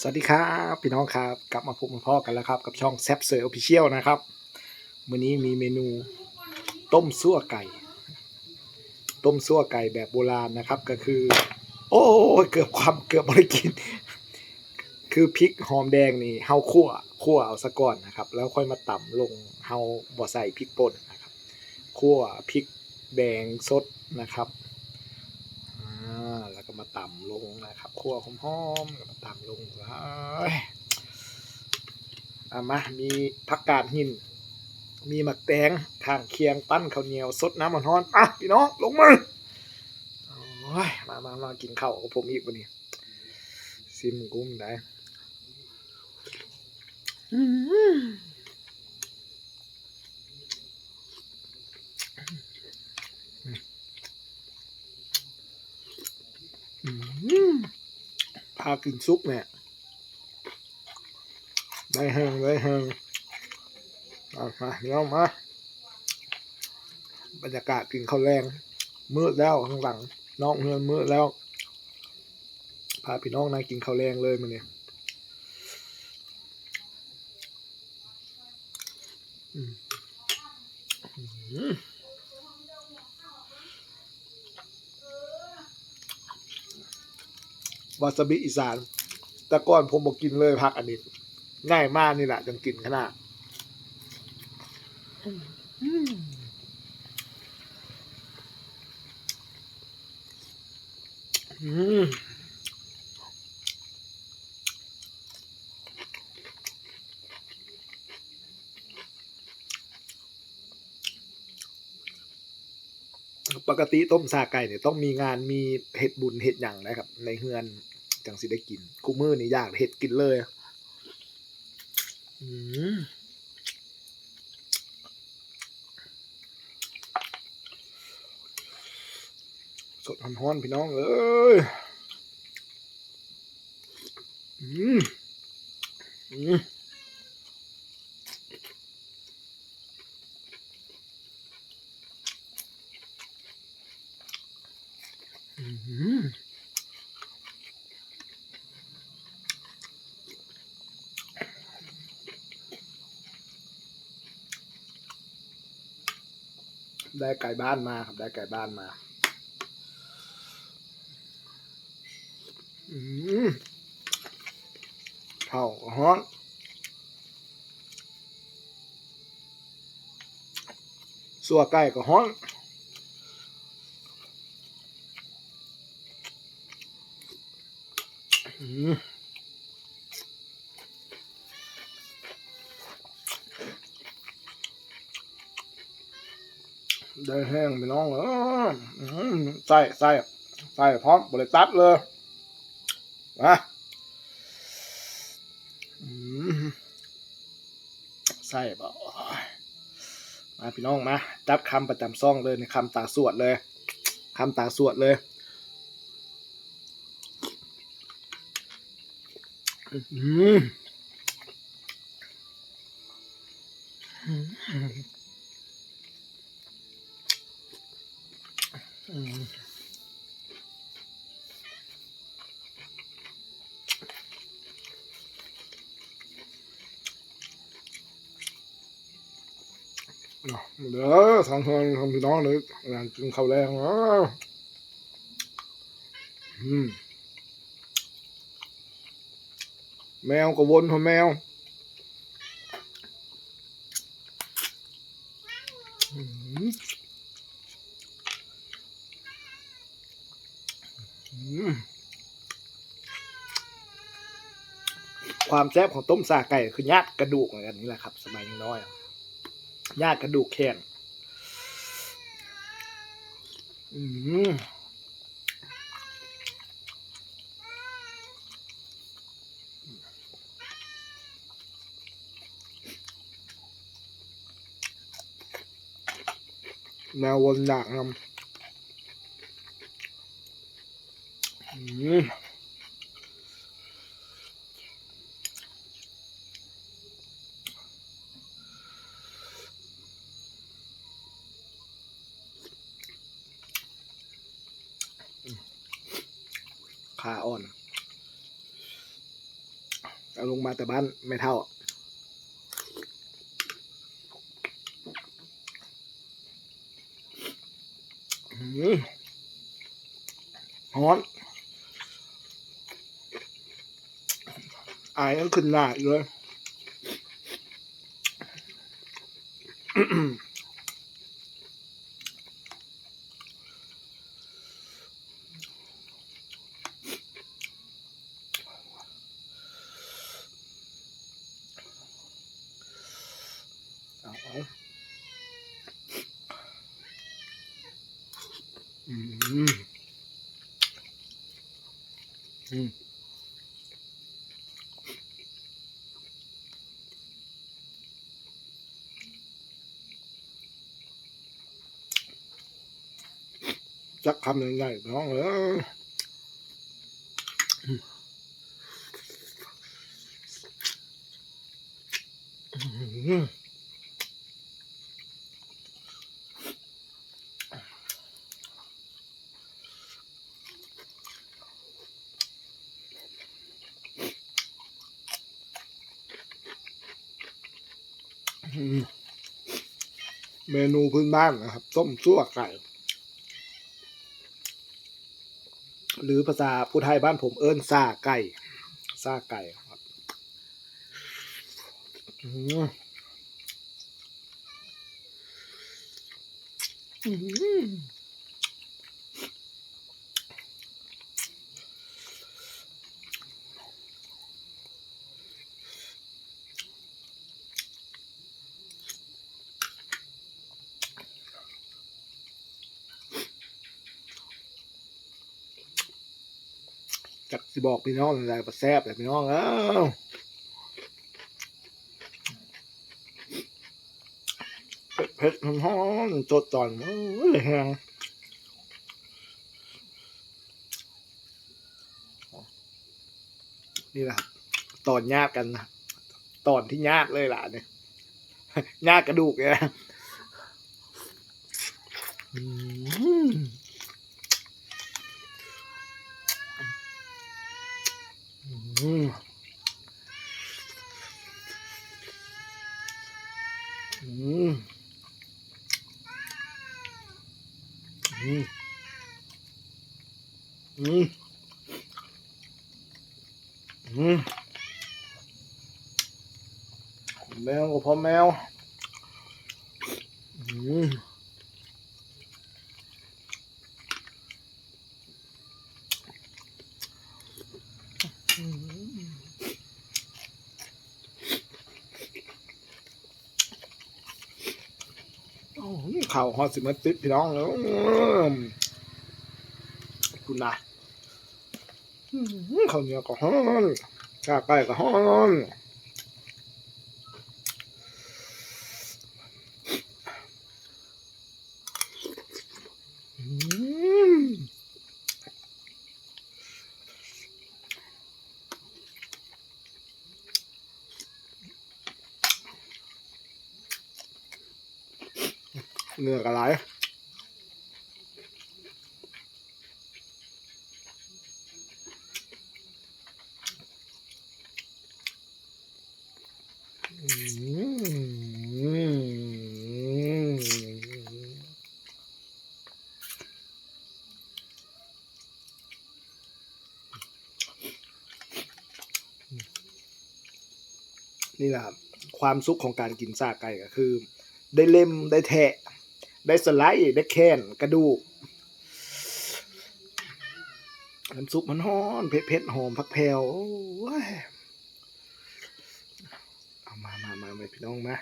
สวัสดีครับพี่น้องครับ กลับมาพบมาพ่อกันแล้วครับ กับช่องแซบเซอร์ออฟฟิเชียลนะครับวันนี้มีเมนูต้มซั่วไก่ ต้มซั่วไก่แบบโบราณนะครับก็คือ โอ้เกือบความเกือบบริกิน คือพริกหอมแดงนี่เฮาคั่วคั่วเอาซะก่อนนะครับ แล้วค่อยมาต่ำลงเฮาบ่ใส่พริกป่นนะครับคั่วพริกแดงสดนะครับ แล้วก็มาต่ำลงนะครับคั่วหอมๆมาต่ำลงว้ายอะมา มีผักกาดหิน มีหมักแตงข้างเคียงปั้นข้าวเหนียวสดน้ำมันร้อนอะพี่น้องลงมือโอ้ยมามามากินข้าวกับผมอีกวันนี้ซิมกุ้มได้อืมอืม พากินซุปเนี่ย ได้แห้งได้แห้งเอามาเดี๋ยวมาบรรยากาศกินข้าวแรงมืดแล้วข้างหลังนอกเงินมืดแล้ว พาพี่น้องนายกินข้าวแรงเลยมันเนี่ยอืมอืม วาซาบิอีสาน แต่ก่อนผมบอกกินเลยพักอันนี้ง่ายมากนี่แหละจังกินขนาด อืม ปกติต้มซาไก่เนี่ยต้องมีงานมีเห็ดบุญเห็ดหยังนะครับ ในเฮือนจังสิได้กินกูมือนี่อยากเห็ดกินเลยอะอืมสดฮ้อนๆพี่น้องเอ้ยอืมอืมอืม ได้ไก่บ้านมาครับ ได้ไก่บ้านมา อืมเผาฮ้อนสัวไก่ก็ฮ้อนอืม ได้แห้งไปน้องเออใส่ใส่ใส่พร้อมบริตัดเลยมาอืมใส่บ่มาพี่น้องมาจับคำประจำซ่องเลยในคำตาสวดเลยคำตาสวดเลยอืม เด้อทางทางทางพี่น้องเลยงานกินข้าวแรงเนาะอืมแมวก็วนของแมวอืมอืม ความแซ่บของต้มสาไก่คือยัดกระดูกเหมือนกันนี่แหละครับ สมัยยังน้อยญาติกระดูกแข็งอืมแนววนหนักครับอืมขาอ่อน เอาลงมาแต่บ้านไม่เท่าอืมฮ้อน อายยังขึ้นหน้าอีกเลย อืม อืมจักคำยังไงน้องเอออืม เมนูพื้นบ้านนะครับ ต้มซั่วไก่ หรือภาษาผู้ไทยบ้านผมเอิ้นซาไก่ซาไก่ครับอืม สิบอกพี่น้องอะไรประแซบแต่พี่น้องเอ้าเผ็ดๆร้อนๆจดจอนโอ้ยแหงนี่แหละตอนญาติกันนะตอนที่ญาติเลยล่ะเนี่ยญาติกระดูกเนี่ยอืม อืมอืมอืมอืมอืม แมวก็พอแมวอืมโอ้ยข่าวฮอตสิมาติดพี่น้องแล้วคุณนะอืมข้าวเหนียวก็ฮ้อนชาไก่ก็ฮ้อนอืม เนื้อกระไรอืมนี่แหละครับความสุขของการกินซากไก่ก็คือ ได้เล่มได้แทะ ได้สไลด์ได้แค้นกระดูกน้ำซุปมันฮ้อนเผ็ดเผ็ดหอมผักแพรวเอามามามามาพี่น้องมา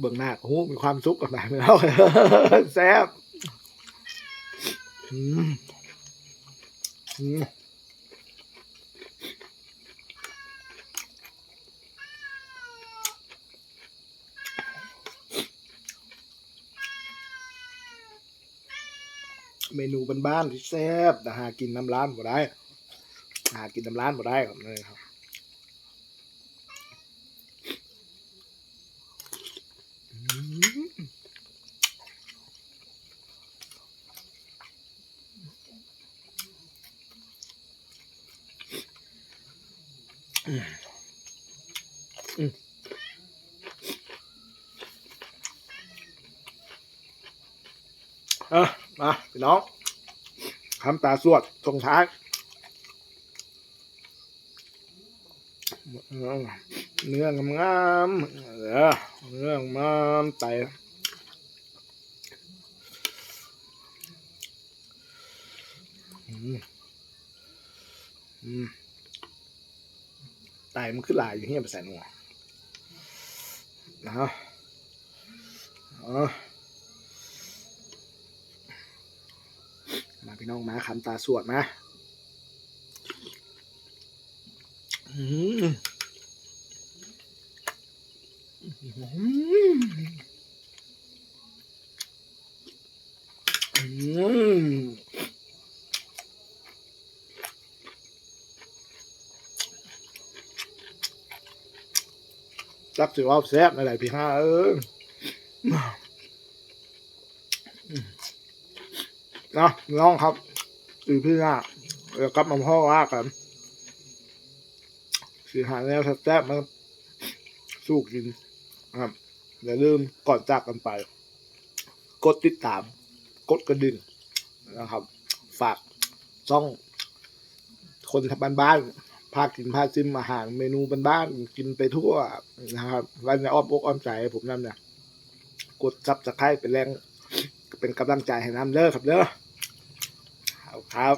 เบื้องหน้าโอ้มีความสุขกับหนไม่เอาแซ่บอืมอืม เมนูบ้านๆที่แซ่บหากินน้ำร้านบ่ได้ หากินน้ำร้านบ่ได้ครับนี่ครับอืม มาพี่น้องคำตาสวดส่งท้ายเนื้องามๆเออเนื้องามไตไตมันขึ้นลายอยู่เฮียไปใส่หนัวนะอ๋อ มา พี่น้องมาคำตาสวดมาอืมอืมจับสิว่าแซ่บอะไรพี่ห้าเออ นะน้องครับอือพี่หน้าเดี๋ยวกลับมาพ่อว่ากันสิหาแนวแซ่บมาสู้กินนะครับอย่าลืมก่อนจากกันไป กดติดตาม กดกระดิ่งนะครับ ฝากช่อง คนทำบ้านๆพากินพาซิมอาหารเมนูบ้านๆกินไปทั่วนะครับไว้ในอ้อมอกอ้อมใจผมนั่นเนี่ยกดซับสไครต์เป็นแรงเป็นกำลังใจให้น้ำเด้อครับเด้อครับ